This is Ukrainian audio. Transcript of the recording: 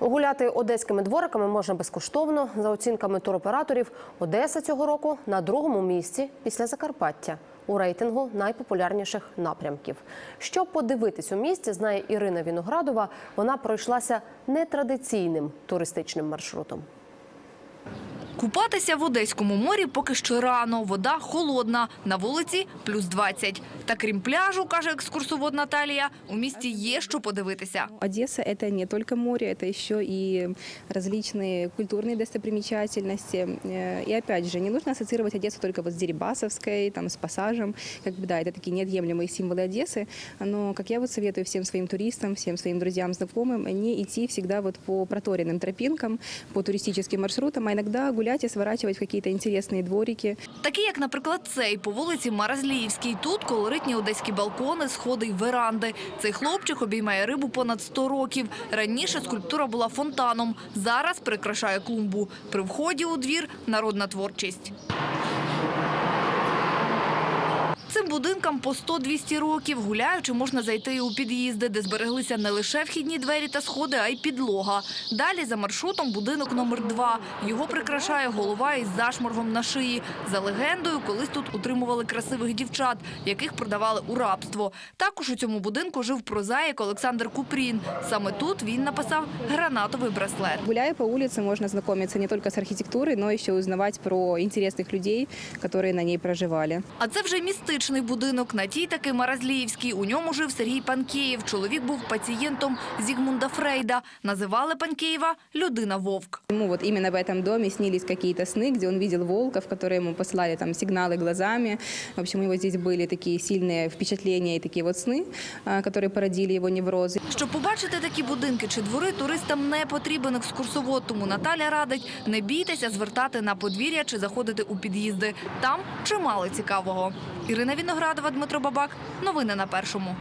Гуляти одеськими двориками можна безкоштовно. За оцінками туроператорів, Одеса цього року на другому місці після Закарпаття у рейтингу найпопулярніших напрямків. Щоб подивитись у місті, знає Ірина Віноградова. Вона пройшлася нетрадиційним туристичним маршрутом. Купатися в Одеському морі поки що рано. Вода холодна. На вулиці плюс 20. Та крім пляжу, каже екскурсовод Наталія, у місті є що подивитися. Одесса – это не только море, это еще и различные культурные достопримечательности. Э, И опять же, не нужно ассоциировать Одессу только вот с Дерибасовской, там, с пассажем. Как бы, да, это такие неотъемлемые символы Одессы. Но, как я вот советую всем своим туристам, всем своим друзьям, знакомым, не идти всегда вот по проторенным тропинкам, по туристическим маршрутам, а иногда гулять и сворачивать в какие-то интересные дворики. Такі, як, наприклад, цей по вулиці Маразліївській. Тут колоритні одеські балкони, сходи й веранди. Цей хлопчик обіймає рибу понад 100 років. Раніше скульптура була фонтаном. Зараз прикрашає клумбу. При вході у двір – народна творчість. Цим будинкам по 100-200 років. Гуляючи, можна зайти і у під'їзди, де збереглися не лише вхідні двері та сходи, а й підлога. Далі за маршрутом будинок номер 2 Його прикрашає голова із зашморгом на шиї. За легендою, колись тут утримували красивих дівчат, яких продавали у рабство. Також у цьому будинку жив прозаїк Олександр Купрін. Саме тут він написав гранатовий браслет. Гуляя по улице, можно знакомиться не только с архитектурой, но еще узнавать про интересных людей, которые на ней проживали. А це вже містичний будинок. На тій таки Маразліївській. У ньому жив Сергій Панкеєв. Чоловік був пацієнтом Зігмунда Фрейда. Називали Панкеєва «людина-вовк». Ему вот именно в этом доме снились какие-то сны, где он видел волков, которые ему посылали там сигналы глазами. В общем, у него здесь были такие сильные впечатления и такие вот сны, а, которые породили его неврозы. Щоб побачити такі будинки чи двори, туристам не потрібен екскурсовод. Тому Наталя радить не бійтеся звертати на подвір'я чи заходити у під'їзди. Там чимало цікавого. Ірина Віноградова, Дмитро Бабак. Новини на першому.